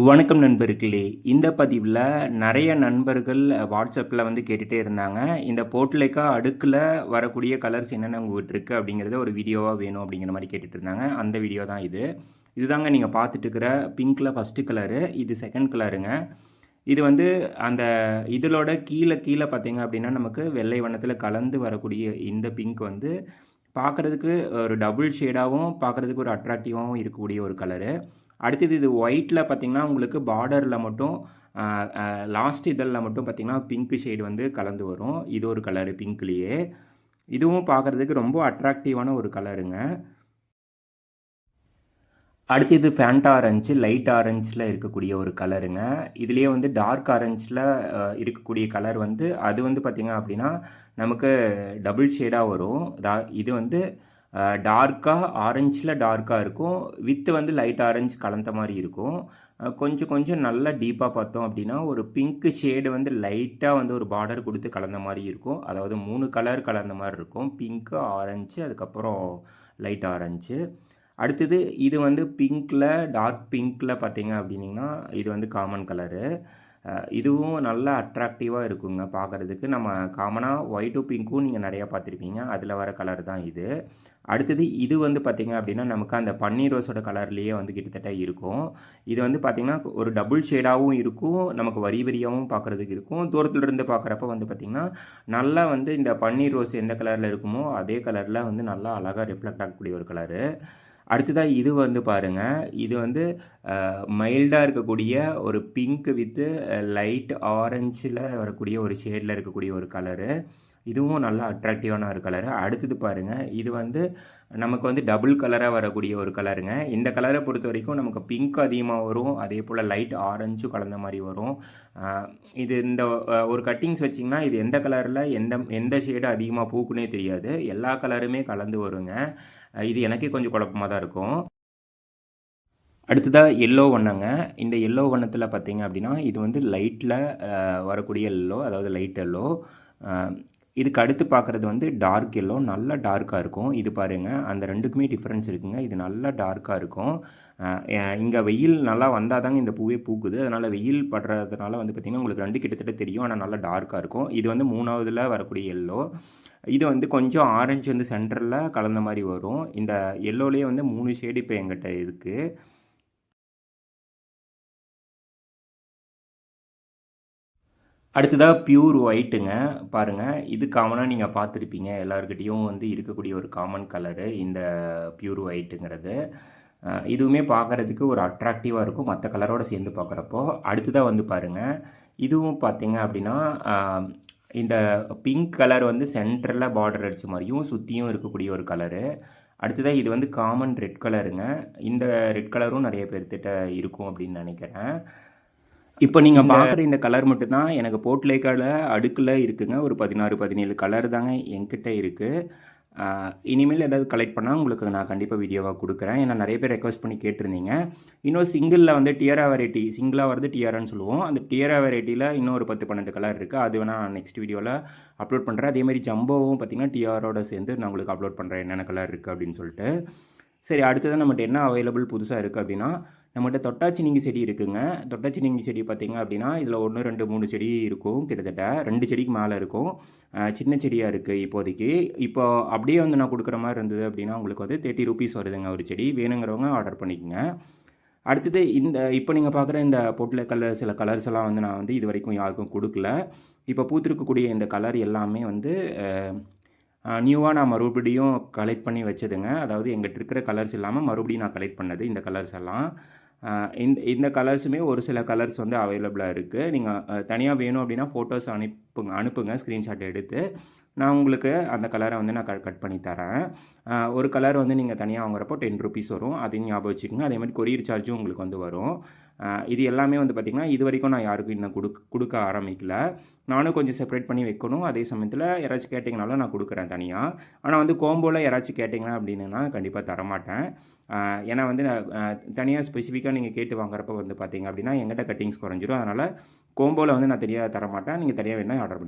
வணக்கம் நண்பர்களே. இந்த பதிவில் நிறைய நண்பர்கள் வாட்ஸ்அப்பில் வந்து கேட்டுகிட்டே இருந்தாங்க. இந்த போர்ட்லேக்கா அடுக்கில் வரக்கூடிய கலர்ஸ் என்னென்ன உங்கள்கிட்ட இருக்குது அப்படிங்கிறத ஒரு வீடியோவாக வேணும் அப்படிங்கிற மாதிரி கேட்டுட்டு இருந்தாங்க. அந்த வீடியோ தான் இது. இதுதாங்க நீங்கள் பார்த்துட்டு இருக்கிற பிங்க்கில் ஃபஸ்ட்டு கலரு இது செகண்ட் கலருங்க இது வந்து அந்த இதழோட கீழே கீழே பார்த்தீங்க அப்படின்னா நமக்கு வெள்ளை வண்ணத்தில் கலந்து வரக்கூடிய இந்த பிங்க் வந்து பார்க்குறதுக்கு ஒரு டபுள் ஷேடாகவும் பார்க்குறதுக்கு ஒரு அட்ராக்டிவாகவும் இருக்கக்கூடிய ஒரு கலரு அடுத்தது இது ஒயிட்டில் பார்த்தீங்கன்னா உங்களுக்கு பார்டரில் மட்டும் லாஸ்ட் இதழில் மட்டும் பார்த்தீங்கன்னா பிங்க் ஷேடு வந்து கலந்து வரும். இது ஒரு கலரு பிங்க்லேயே இதுவும் பார்க்குறதுக்கு ரொம்ப அட்ராக்டிவான ஒரு கலருங்க அடுத்து இது ஃபேண்ட் ஆரஞ்சு லைட் ஆரஞ்சில் இருக்கக்கூடிய ஒரு கலருங்க இதுலேயே வந்து டார்க் ஆரஞ்சில் இருக்கக்கூடிய கலர் வந்து அது வந்து பார்த்திங்க அப்படின்னா நமக்கு டபுள் ஷேடாக வரும். இது வந்து டார்க்காக ஆரஞ்சில் டார்க்காக இருக்கும். வித்து வந்து லைட் ஆரஞ்சு கலந்த மாதிரி இருக்கும். கொஞ்சம் கொஞ்சம் நல்லா டீப்பாக பார்த்தோம் அப்படின்னா ஒரு பிங்க் ஷேடு வந்து லைட்டாக வந்து ஒரு பார்டர் கொடுத்து கலந்த மாதிரி இருக்கும். அதாவது மூணு கலர் கலந்த மாதிரி இருக்கும். பிங்க்கு ஆரஞ்சு அதுக்கப்புறம் லைட் ஆரஞ்சு. அடுத்தது இது வந்து பிங்க்கில் டார்க் பிங்க்கில் பார்த்தீங்க அப்படின்னிங்கன்னா இது வந்து காமன் கலரு. இதுவும் நல்லா அட்ராக்டிவாக இருக்குங்க பார்க்குறதுக்கு நம்ம காமனாக ஒயிட்டும் பிங்க்கும் நீங்கள் நிறையா பார்த்துருப்பீங்க. அதில் வர கலர் தான் இது. அடுத்தது இது வந்து பார்த்திங்க அப்படின்னா நமக்கு அந்த பன்னீர் ரோஸோட கலர்லேயே வந்து கிட்டத்தட்ட இருக்கும். இது வந்து பார்த்திங்கன்னா ஒரு டபுள் ஷேடாகவும் இருக்கும். நமக்கு வரி வரியாகவும் பார்க்குறதுக்கு இருக்கும். தூரத்தில் இருந்து பார்க்குறப்ப வந்து பார்த்திங்கன்னா நல்லா வந்து இந்த பன்னீர் ரோஸ் எந்த கலரில் இருக்குமோ அதே கலரில் வந்து நல்லா அழகாக ரிஃப்ளெக்ட் ஆகக்கூடிய ஒரு கலரு அடுத்ததாக இது வந்து பாருங்கள் இது வந்து மைல்டாக இருக்கக்கூடிய ஒரு பிங்க் வித்து லைட் ஆரஞ்சில் வரக்கூடிய ஒரு ஷேடில் இருக்கக்கூடிய ஒரு கலரு. இதுவும் நல்லா அட்ராக்டிவான ஒரு கலரு அடுத்தது பாருங்கள் இது வந்து நமக்கு வந்து டபுள் கலராக வரக்கூடிய ஒரு கலருங்க இந்த கலரை பொறுத்த வரைக்கும் நமக்கு பிங்க் அதிகமாக வரும் அதே போல் லைட் ஆரஞ்சும் கலந்த மாதிரி வரும். இது இந்த ஒரு கட்டிங்ஸ் வச்சிங்கன்னா இது எந்த கலரில் எந்த எந்த ஷேடு அதிகமாக பூக்குன்னே தெரியாது. எல்லா கலருமே கலந்து வருங்க. இது எனக்கே கொஞ்சம் குழப்பமாக தான் இருக்கும். அடுத்ததாக எல்லோ வண்ணங்க. இந்த எல்லோ வண்ணத்தில் பார்த்தீங்க அப்படின்னா இது வந்து லைட்டில் வரக்கூடிய எல்லோ அதாவது லைட் எல்லோ இதுக்கு அடுத்து பார்க்குறது வந்து டார்க் எல்லோ நல்லா டார்க்காக இருக்கும். இது பாருங்கள் அந்த ரெண்டுக்குமே டிஃப்ரென்ஸ் இருக்குங்க. இது நல்லா டார்க்காக இருக்கும். இங்கே வெயில் நல்லா வந்தால் தாங்க இந்த பூவே பூக்குது. அதனால் வெயில் படுறதுனால வந்து பார்த்திங்கன்னா உங்களுக்கு ரெண்டு கிட்டத்தட்ட தெரியும். ஆனால் நல்லா டார்க்காக இருக்கும். இது வந்து மூணாவதில் வரக்கூடிய எல்லோ இது வந்து கொஞ்சம் ஆரஞ்சு வந்து சென்டரில் கலந்த மாதிரி வரும். இந்த எல்லோலேயே வந்து மூணு ஷேடு இப்போ எங்கிட்ட இருக்குது அடுத்ததாக பியூர் ஒயிட்டுங்க பாருங்கள் இது காமனாக நீங்கள் பார்த்துருப்பீங்க. எல்லாருக்கிட்டேயும் வந்து இருக்கக்கூடிய ஒரு காமன் கலரு இந்த பியூர் ஒயிட்டுங்கிறது இதுவுமே பார்க்குறதுக்கு ஒரு அட்ராக்டிவாக இருக்கும். மற்ற கலரோடு சேர்ந்து பார்க்குறப்போ. அடுத்ததாக வந்து பாருங்கள் இதுவும் பார்த்தீங்க அப்படின்னா இந்த பிங்க் கலர் வந்து சென்டரில் பார்டர் அடித்த மாதிரியும் சுற்றியும் இருக்கக்கூடிய ஒரு கலரு அடுத்ததாக இது வந்து காமன் ரெட் கலருங்க இந்த ரெட் கலரும் நிறைய பேர்த்திட்ட இருக்கும் அப்படின்னு நினைக்கிறேன். இப்போ நீங்கள் பார்க்குற இந்த கலர் மட்டும்தான் எனக்கு போர்ட்லேக்கால அடுக்கில் இருக்குங்க. ஒரு பதினாறு பதினேழு கலர் தாங்க என்கிட்ட இருக்குது இனிமேல் ஏதாவது கலெக்ட் பண்ணால் உங்களுக்கு நான் கண்டிப்பாக வீடியோவாக கொடுக்குறேன். ஏன்னா நிறைய பேர் ரெக்வஸ்ட் பண்ணி கேட்டிருந்தீங்க. இன்னும் சிங்கிளில் வந்து டியரா வெரைட்டி சிங்கிளாக வருது டிஆரான்னு சொல்லுவோம். அந்த டியரா வெரைட்டியில் இன்னும் ஒரு பத்து பன்னெண்டு கலர் இருக்குது அது வேணால் நான் நெக்ஸ்ட் வீடியோவில் அப்லோட் பண்ணுறேன் அதேமாதிரி ஜம்போவும் பார்த்திங்கன்னா டிஆரோட சேர்ந்து நான் உங்களுக்கு அப்லோட் பண்ணுறேன் என்னென்ன கலர் இருக்குது அப்படின்னு சொல்லிட்டு. சரி அடுத்ததான் நம்மகிட்ட என்ன அவைலபிள் புதுசாக இருக்குது அப்படின்னா நம்மகிட்ட தொட்டாச்சினிங்கி செடி இருக்குங்க. தொட்டாச்சினிங்கி செடி பார்த்திங்க அப்படின்னா இதில் ஒன்று ரெண்டு மூணு செடி இருக்கும் கிட்டத்தட்ட ரெண்டு செடிக்கு மேலே இருக்கும். சின்ன செடியாக இருக்குது இப்போதைக்கு. இப்போ அப்படியே வந்து நான் கொடுக்குற மாதிரி இருந்தது அப்படின்னா உங்களுக்கு வந்து தேர்ட்டி ருபீஸ் வருதுங்க ஒரு செடி. வேணுங்கிறவங்க ஆர்டர் பண்ணிக்கோங்க. அடுத்தது இந்த இப்போ நீங்கள் பார்க்குற இந்த பொட்டில் கலர் சில கலர்ஸ் எல்லாம் வந்து நான் வந்து இது வரைக்கும் யாருக்கும் கொடுக்கல. இப்போ பூத்திருக்கக்கூடிய இந்த கலர் எல்லாமே வந்து நியூவாக நான் மறுபடியும் கலெக்ட் பண்ணி வச்சதுங்க. அதாவது எங்கிட்ட இருக்கிற கலர்ஸ் இல்லாமல் மறுபடியும் நான் கலெக்ட் பண்ணது இந்த கலர்ஸ் எல்லாம். இந்த இந்த கலர்ஸுமே ஒரு சில கலர்ஸ் வந்து அவைலபிளாக இருக்குது நீங்கள் தனியாக வேணும் அப்படின்னா ஃபோட்டோஸ் அனுப்புங்க அனுப்புங்க ஸ்க்ரீன்ஷாட் எடுத்து. நான் உங்களுக்கு அந்த கலரை வந்து நான் கட் பண்ணி தரேன். ஒரு கலர் வந்து நீங்கள் தனியாக வாங்குறப்போ டென் ருபீஸ் வரும். அதையும் ஞாபகம் வச்சுக்கோங்க. அதே மாதிரி கொரியர் சார்ஜும் உங்களுக்கு வந்து வரும். இது எல்லாமே வந்து பார்த்திங்கன்னா இது வரைக்கும் நான் யாருக்கும் இன்னும் கொடுக்க கொடுக்க ஆரம்பிக்கல. நானும் கொஞ்சம் செப்பரேட் பண்ணி வைக்கணும். அதே சமயத்தில் யாராச்சும் கேட்டிங்கனாலும் நான் கொடுக்குறேன் தனியாக ஆனால் வந்து கோம்போவில் யாராச்சும் கேட்டிங்கன்னா அப்படின்னா கண்டிப்பாக தரமாட்டேன். ஏன்னா வந்து நான் தனியாக ஸ்பெசிஃபிக்காக நீங்கள் கேட்டு வாங்குறப்ப வந்து பார்த்தீங்க அப்படின்னா எங்கிட்ட கட்டிங்ஸ் குறைஞ்சிரும். அதனால் கோம்போவில் வந்து நான் தனியாக தரமாட்டேன். நீங்கள் தனியாக வேணால் ஆர்டர் பண்ணி